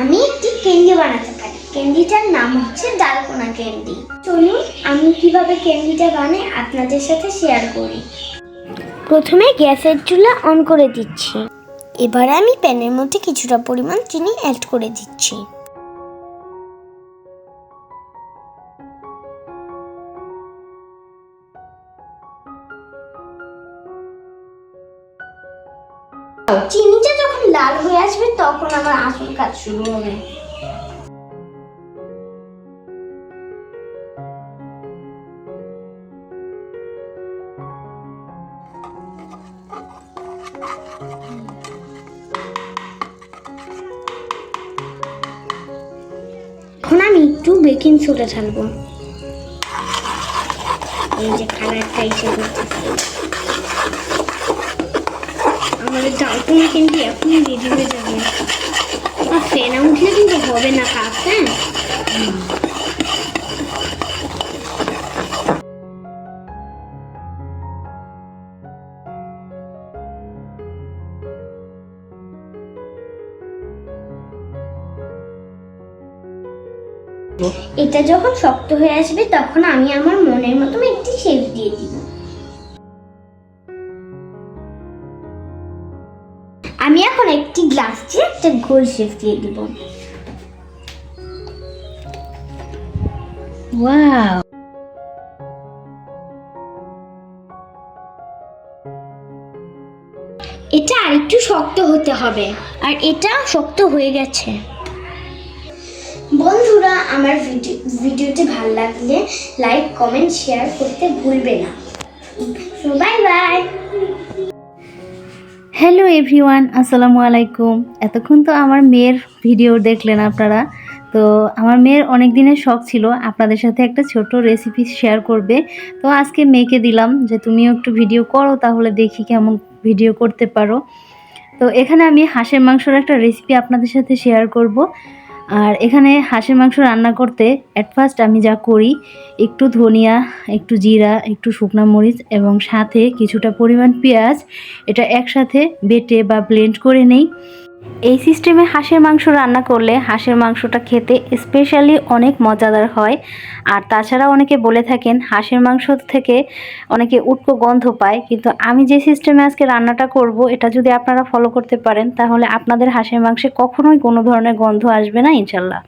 আমি একটি ক্যান্ডি বানাতে পারি। ক্যান্ডিটার নাম হচ্ছে ডালকোনা ক্যান্ডি। চলুন, আমি কীভাবে ক্যান্ডিটা বানাই আপনাদের সাথে শেয়ার করি। প্রথমে গ্যাসের চুলা অন করে দিচ্ছি। এবার আমি প্যানের মধ্যে কিছুটা পরিমাণ চিনি অ্যাড করে দিচ্ছি। চিনিটা যখন লাল হয়ে আসবে, তখন আমার আসল কাজ শুরু হবে। এখন আমি একটু বেকিং সোডা ঢালবো এই যে কালারটা এসে করতেছে আমাদের ডালকুনা কিন্তু এখনই রেডি হয়ে যাবে। আর ফেনা উঠলে কিন্তু হবে না কাজ হ্যাঁ? এটা যখন শক্ত হয়ে আসবে, তখন আমি আমার মনের মতন একটি শেপ দিয়ে দিব একটা গোল শেপ দিয়ে দিব। ওয়াও এটা আরেকটু শক্ত হতে হবে। আর এটা শক্ত হয়ে গেছে। বন্ধুরা আমার ভিডিও ভিডিওটি ভালো লাগলে লাইক কমেন্ট শেয়ার করতে ভুলবে না। So bye bye hello everyone, আসসালামু আলাইকুম। এতক্ষণ তো আমার মেয়ের ভিডিও দেখলেন আপনারা। তো আমার মেয়ের অনেক দিনের শখ ছিল, আপনাদের সাথে একটা ছোট রেসিপি শেয়ার করবে। তো আজকে মেয়েকে দিলাম যে, তুমিও একটু ভিডিও করো, তাহলে দেখি কেমন ভিডিও করতে পারো। তো এখানে আমি হাঁসের মাংসর একটা রেসিপি আপনাদের সাথে শেয়ার করব। আর এখানে হাঁসের মাংস রান্না করতে অ্যাট ফার্স্ট আমি যা করি, একটু ধনিয়া, একটু জিরা, একটু শুকনো মরিচ এবং সাথে কিছুটা পরিমাণ পেঁয়াজ, এটা একসাথে বেটে বা ব্লেন্ড করে নেই। এই সিস্টেমে হাঁসের মাংস রান্না করলে হাঁসের মাংসটা খেতে স্পেশালি অনেক মজাদার হয়। আর তাছাড়া অনেকে বলে থাকেন, হাঁসের মাংস থেকে অনেকে উটকো গন্ধ পায়। কিন্তু আমি যে সিস্টেমে আজকে রান্নাটা করব, এটা যদি আপনারা ফলো করতে পারেন, তাহলে আপনাদের হাঁসের মাংসে কখনোই কোনো ধরনের গন্ধ আসবে না, ইনশাল্লাহ।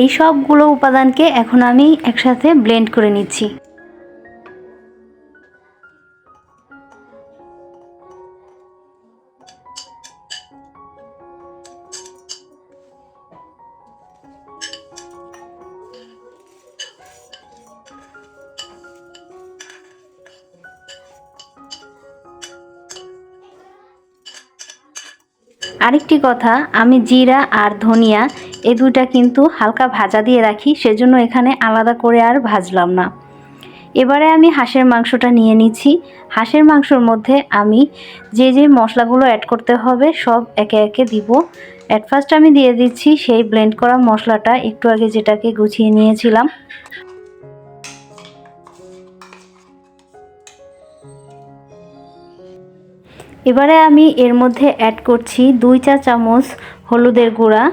এই সবগুলো উপাদানকে এখন আমি একসাথে ব্লেন্ড করে নিচ্ছি। আরেকটি কথা, আমি জিরা আর ধনিয়া, এ দুইটা কিন্তু হালকা ভাজা দিয়ে রাখি, সেজন্য এখানে আলাদা করে আর ভাজলাম না। এবারে আমি হাঁসের মাংসটা নিয়ে নিচ্ছি। হাঁসের মাংসর মধ্যে আমি যে যে মশলাগুলো অ্যাড করতে হবে, সব একে একে দিব। অ্যাট ফার্স্ট আমি দিয়ে দিচ্ছি সেই ব্লেন্ড করা মশলাটা, একটু আগে যেটাকে গুছিয়ে নিয়েছিলাম। এবারে আমি এর মধ্যে অ্যাড করছি দুই চা চামচ হলুদের গুঁড়া।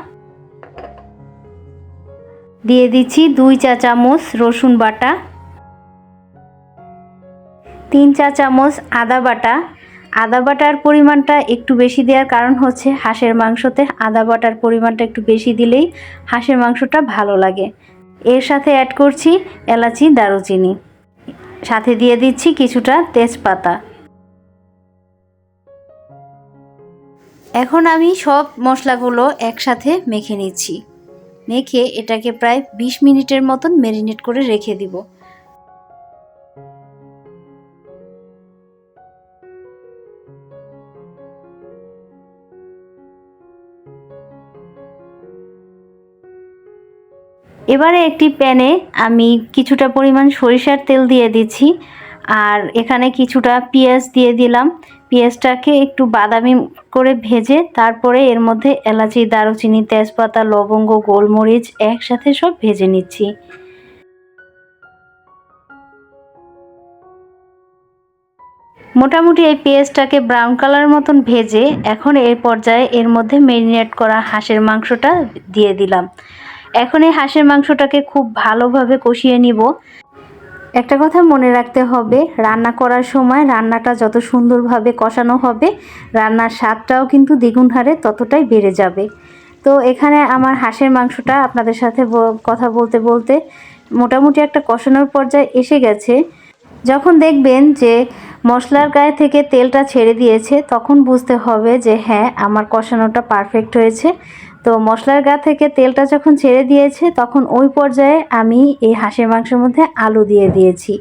দিয়ে দিচ্ছি দুই চা চামচ রসুন বাটা। তিন চা চামচ আদা বাটা। আদা বাটার পরিমাণটা একটু বেশি দেওয়ার কারণ হচ্ছে হাঁসের মাংসতে আদা বাটার পরিমাণটা একটু বেশি দিলেই হাঁসের মাংসটা ভালো লাগে। এর সাথে অ্যাড করছি এলাচি, দারুচিনি। সাথে দিয়ে দিচ্ছি কিছুটা তেজপাতা। এখন আমি সব মশলাগুলো একসাথে মেখে নিচ্ছি। মেখে এটাকে প্রায় ২০ মিনিটের মতন ম্যারিনেট করে রেখে দিব। এবারে একটি প্যানে আমি কিছুটা পরিমাণ সরিষার তেল দিয়ে দিচ্ছি। আর এখানে কিছুটা পেঁয়াজ দিয়ে দিলাম। পেঁয়াজটাকে একটু বাদামি করে ভেজে, তারপরে এর মধ্যে এলাচি, দারুচিনি, তেজপাতা, লবঙ্গ, গোলমরিচ একসাথে সব ভেজে নিচ্ছি। মোটামুটি এই পেঁয়াজটাকে ব্রাউন কালার মতন ভেজে এখন এর পর্যায়ে এর মধ্যে ম্যারিনেট করা হাঁসের মাংসটা দিয়ে দিলাম। এখন এই হাঁসের মাংসটাকে খুব ভালোভাবে কষিয়ে নিব। একটা কথা মনে রাখতে হবে, রান্না করার সময় রান্নাটা যত সুন্দরভাবে কষানো হবে, রান্নার স্বাদটাও কিন্তু দ্বিগুণ হারে ততটাই বেড়ে যাবে। তো এখানে আমার হাঁসের মাংসটা আপনাদের সাথে কথা বলতে বলতে মোটামুটি একটা কষানোর পর্যায়ে এসে গেছে। যখন দেখবেন যে মশলার গায়ে থেকে তেলটা ছেড়ে দিয়েছে, তখন বুঝতে হবে যে হ্যাঁ আমার কষানোটা পারফেক্ট হয়েছে। তো মশলার গা থেকে তেলটা যখন ছেড়ে দিয়েছে, তখন ওই পর্যায়ে আমি এই হাঁসের মাংসের মধ্যে আলু দিয়ে দিয়েছি।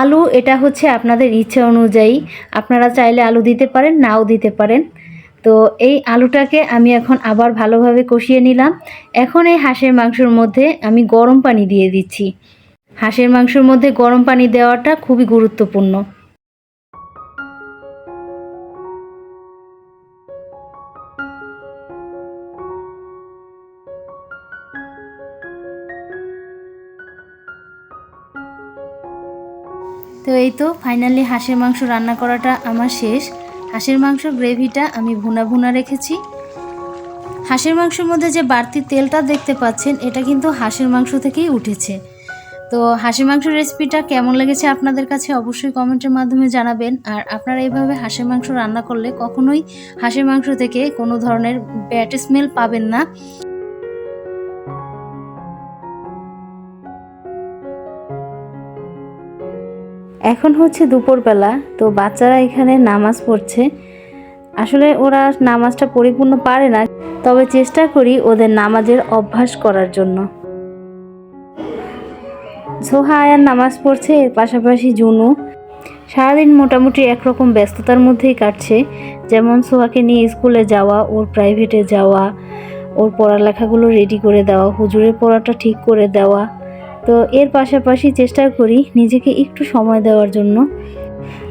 আলু, এটা হচ্ছে আপনাদের ইচ্ছে অনুযায়ী। আপনারা চাইলে আলু দিতে পারেন, নাও দিতে পারেন। তো এই আলুটাকে আমি এখন আবার ভালোভাবে কষিয়ে নিলাম। এখন এই হাঁসের মাংসের মধ্যে আমি গরম পানি দিয়ে দিচ্ছি। হাঁসের মাংসের মধ্যে গরম পানি দেওয়াটা খুবই গুরুত্বপূর্ণ। এই তো ফাইনালি হাঁসের মাংস রান্না করাটা আমার শেষ। হাঁসের মাংস গ্রেভিটা আমি ভুনা ভুনা রেখেছি। হাঁসের মাংসের মধ্যে যে বাড়তি তেলটা দেখতে পাচ্ছেন, এটা কিন্তু হাঁসের মাংস থেকেই উঠেছে। তো হাঁসের মাংস রেসিপিটা কেমন লেগেছে আপনাদের কাছে অবশ্যই কমেন্টের মাধ্যমে জানাবেন। আর আপনারা এইভাবে হাঁসের মাংস রান্না করলে কখনোই হাঁসের মাংস থেকে কোনো ধরনের ব্যাট স্মেল পাবেন না। এখন হচ্ছে দুপুরবেলা, তো বাচ্চারা এখানে নামাজ পড়ছে। আসলে ওরা নামাজটা পরিপূর্ণ পারে না, তবে চেষ্টা করি ওদের নামাজের অভ্যাস করার জন্য। সোহা আয়ার নামাজ পড়ছে, এর পাশাপাশি জুনু। সারাদিন মোটামুটি একরকম ব্যস্ততার মধ্যেই কাটছে, যেমন সোহাকে নিয়ে স্কুলে যাওয়া, ওর প্রাইভেটে যাওয়া, ওর পড়ালেখাগুলো রেডি করে দেওয়া, হুজুরের পড়াটা ঠিক করে দেওয়া। তো এর পাশাপাশি চেষ্টা করি নিজেকে একটু সময় দেওয়ার জন্য।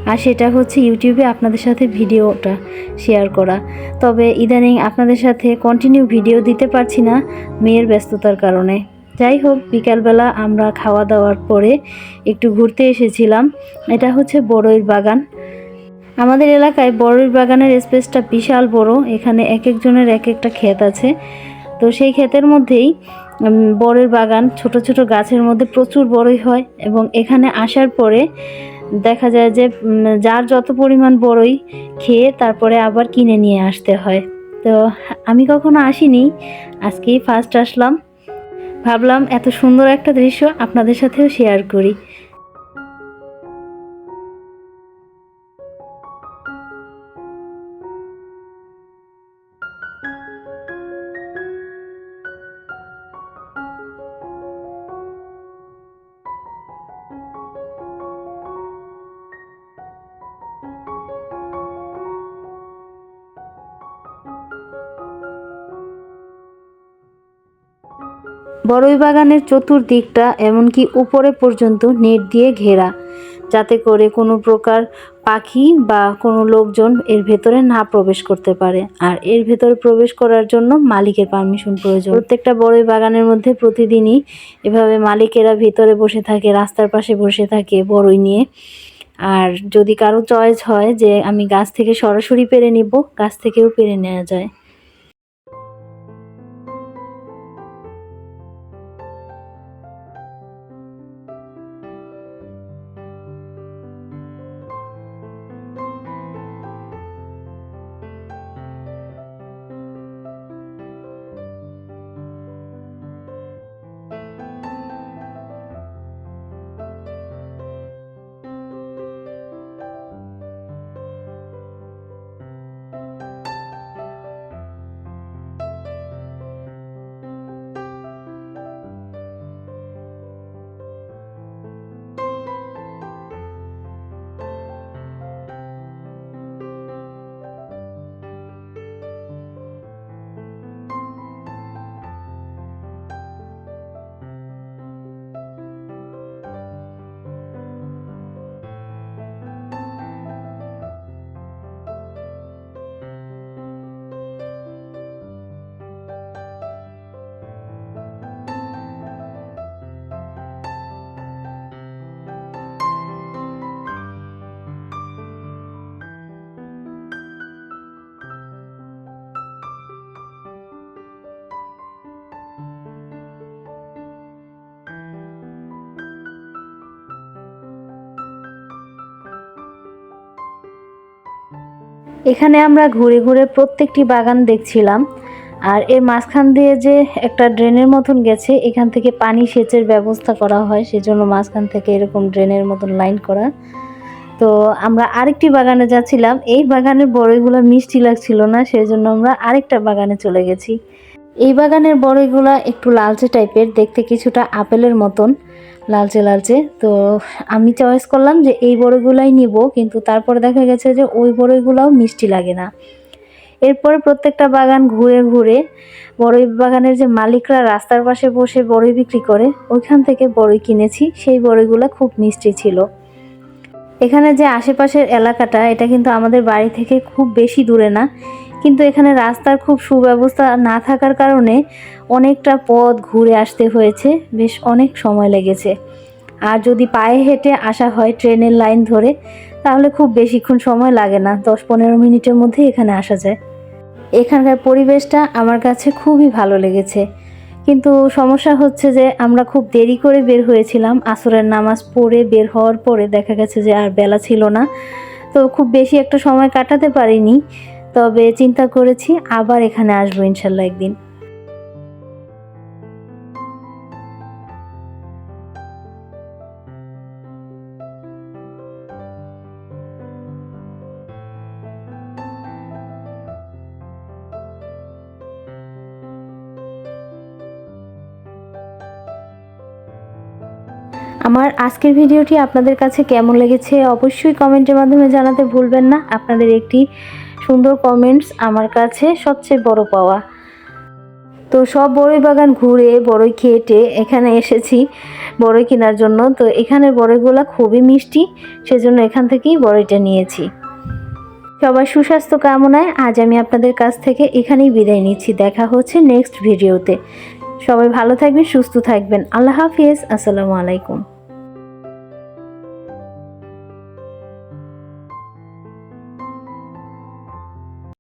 আর সেটা হচ্ছে ইউটিউবে আপনাদের সাথে ভিডিওটা শেয়ার করা। তবে ইদানিং আপনাদের সাথে কন্টিনিউ ভিডিও দিতে পারছি না মেয়ের ব্যস্ততার কারণে। যাই হোক, বিকালবেলা আমরা খাওয়া দাওয়ার পরে একটু ঘুরতে এসেছিলাম। এটা হচ্ছে বড়ইর বাগান। আমাদের এলাকায় বড়ইর বাগানের স্পেসটা বিশাল বড়। এখানে এক একজনের এক একটা ক্ষেত আছে। তো সেই ক্ষেতের মধ্যেই বড়ের বাগান, ছোট ছোট গাছের মধ্যে প্রচুর বড়ই হয় এবং এখানে আসার পরে দেখা যায় যে যার যত পরিমাণ বড়ই খেয়ে তারপরে আবার কিনে নিয়ে আসতে হয়। তো আমি কখনো আসিনি, আজকেই ফার্স্ট আসলাম। ভাবলাম এত সুন্দর একটা দৃশ্য আপনাদের সাথেও শেয়ার করি। বড়ই বাগানের চতুর্দিকটা এমনকি উপরে পর্যন্ত নেট দিয়ে ঘেরা, যাতে করে কোনো প্রকার পাখি বা কোনো লোকজন এর ভেতরে না প্রবেশ করতে পারে। আর এর ভেতরে প্রবেশ করার জন্য মালিকের পারমিশন প্রয়োজন। প্রত্যেকটা বড়ই বাগানের মধ্যে প্রতিদিনই এভাবে মালিকেরা ভিতরে বসে থাকে, রাস্তার পাশে বসে থাকে বড়ই নিয়ে। আর যদি কারও চয়েস হয় যে আমি গাছ থেকে সরাসরি পেরে নিব, গাছ থেকেও পেরে নেওয়া যায়। এখানে আমরা ঘুরে ঘুরে প্রত্যেকটি বাগান দেখছিলাম, আর এর মাঝখান দিয়ে যে একটা ড্রেনের মতন গেছে, এখান থেকে পানি সেচের ব্যবস্থা করা হয়, সেজন্য মাঝখান থেকে এরকম ড্রেনের মতন লাইন করা। তো আমরা আরেকটি বাগানে যাচ্ছিলাম, এই বাগানের বড়ইগুলো মিষ্টি লাগছিল না সেই জন্য আমরা আরেকটা বাগানে চলে গেছি। এই বাগানের বড়ইগুলো একটু লালচে টাইপের, দেখতে কিছুটা আপেলের মতন, লালচে লালচে। তো আমি চয়েস করলাম যে এই বড়ইগুলাই নিব, কিন্তু তারপরে দেখা গেছে যে ওই বড়ইগুলোও মিষ্টি লাগে না। এরপরে প্রত্যেকটা বাগান ঘুরে ঘুরে বড়ই বাগানের যে মালিকরা রাস্তার পাশে বসে বড়ই বিক্রি করে, ওইখান থেকে বড়ই কিনেছি, সেই বড়ইগুলো খুব মিষ্টি ছিল। এখানে যে আশেপাশের এলাকাটা, এটা কিন্তু আমাদের বাড়ি থেকে খুব বেশি দূরে না। কিন্তু এখানে রাস্তার খুব সুব্যবস্থা না থাকার কারণে অনেকটা পথ ঘুরে আসতে হয়েছে, বেশ অনেক সময় লেগেছে। আর যদি পায়ে হেঁটে আসা হয় ট্রেনের লাইন ধরে, তাহলে খুব বেশিক্ষণ সময় লাগে না দশ পনেরো মিনিটের মধ্যে এখানে আসা যায়। এখানকার পরিবেশটা আমার কাছে খুবই ভালো লেগেছে। কিন্তু সমস্যা হচ্ছে যে আমরা খুব দেরি করে বের হয়েছিলাম, আসরের নামাজ পড়ে বের হওয়ার পরে দেখা গেছে যে আর বেলা ছিল না। তো খুব বেশি একটা সময় কাটাতে পারিনি। তবে চিন্তা করেছি আবার এখানে আসব ইনশাল্লাহ একদিন। আমার আজকের ভিডিওটি আপনাদের কাছে কেমন লেগেছে অবশ্যই কমেন্টের মাধ্যমে জানাতে ভুলবেন না। আপনাদের একটি সুন্দর কমেন্টস আমার কাছে সবচেয়ে বড় পাওয়া। তো সব বড়ই বাগান ঘুরে, বড়ই খেটে এখানে এসেছি বড়ই কেনার জন্য। তো এখানের বড়ইগুলো খুবই মিষ্টি, সেজন্য এখান থেকেই বড়ইটা নিয়েছি। সবার সুস্বাস্থ্য কামনায় আজ আমি আপনাদের কাছ থেকে এখানেই বিদায় নিচ্ছি। দেখা হচ্ছে নেক্সট ভিডিওতে সবাই ভালো থাকবেন, সুস্থ থাকবেন। আল্লাহ হাফিজ, আসসালামু আলাইকুম।